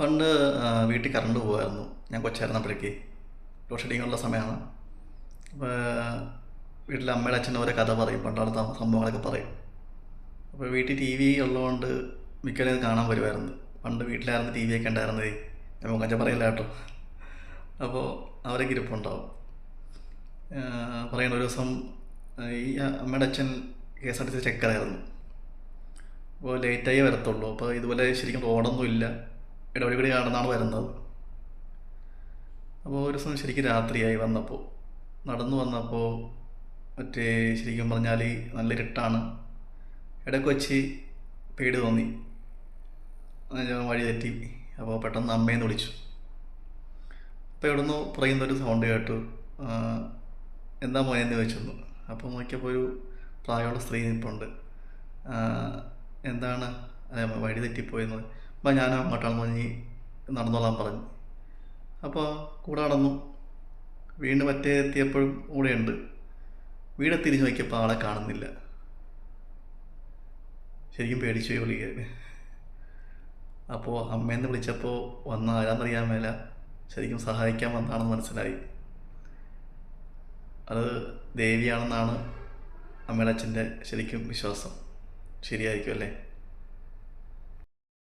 പണ്ട് വീട്ടിൽ കറണ്ട് പോകുമായിരുന്നു ഞാൻ കൊച്ചായിരുന്നപ്പോഴേക്ക്. ലോഡ് ഷെഡിങ്ങുള്ള സമയമാണ്. അപ്പോൾ വീട്ടിലെ അമ്മയുടെ അച്ഛനും ഓരോ കഥ പറയും. പണ്ടുള്ള സംഭവങ്ങളൊക്കെ പറയും. അപ്പോൾ വീട്ടിൽ ടി വി ഉള്ളതുകൊണ്ട് മിക്കവരും കാണാൻ വരുമായിരുന്നു. പണ്ട് വീട്ടിലായിരുന്നു ടി വി ഒക്കെ ഉണ്ടായിരുന്നത്. ഞാൻ മുഖഞ്ച പറയില്ല കേട്ടോ. അപ്പോൾ അവരൊക്കെ ഇരിപ്പുണ്ടാവും. പറയുന്ന ഒരു ദിവസം ഈ അമ്മയുടെ അച്ഛൻ K S R T C ചെക്കറായിരുന്നു അപ്പോൾ ലേറ്റായി വരത്തുള്ളൂ. അപ്പോൾ ഇതുപോലെ ശരിക്കും റോഡൊന്നും ഇല്ല ഇടവഴി കൂടി കാണുന്നതാണ് വരുന്നത്. അപ്പോൾ ഒരു ദിവസം ശരിക്കും രാത്രിയായി വന്നപ്പോൾ നടന്നു വന്നപ്പോൾ മറ്റേ ശരിക്കും പറഞ്ഞാൽ നല്ല ഇരുട്ടാണ്. ഇടയ്ക്ക് വെച്ച് പേടി തോന്നി. വഴി തെറ്റി. അപ്പോൾ പെട്ടെന്ന് അമ്മേന്ന് വിളിച്ചു. അപ്പോൾ ഇവിടുന്ന് പറയുന്നൊരു സൗണ്ട് കേട്ടു. എന്താ മോനെന്ന് ചോദിച്ചെന്നു അപ്പോൾ നോക്കിയപ്പോൾ ഒരു പ്രായമുള്ള സ്ത്രീ നിൽപ്പുണ്ട്. എന്താണ്? വഴി തെറ്റിപ്പോയെന്ന്. അപ്പം ഞാൻ അങ്ങോട്ടാണ് മഞ്ഞി നടന്നോളാൻ പറഞ്ഞു. അപ്പോൾ കൂടെ നടന്നു. വീണ്ടും മറ്റേ എത്തിയപ്പോഴും കൂടെയുണ്ട്. വീടെ തിരിഞ്ഞ് നോക്കിയപ്പോൾ ആളെ കാണുന്നില്ല. ശരിക്കും പേടിച്ചു വിളിക്കാൻ അപ്പോൾ അമ്മേന്ന് വിളിച്ചപ്പോൾ വന്ന ആരാന്നറിയാൻ മേല. ശരിക്കും സഹായിക്കാൻ വന്നാണെന്ന് മനസ്സിലായി. അത് ദേവിയാണെന്നാണ് അമ്മയുടെ അച്ഛന്റെ ശരിക്കും വിശ്വാസം. ശരിയായിരിക്കും അല്ലേ?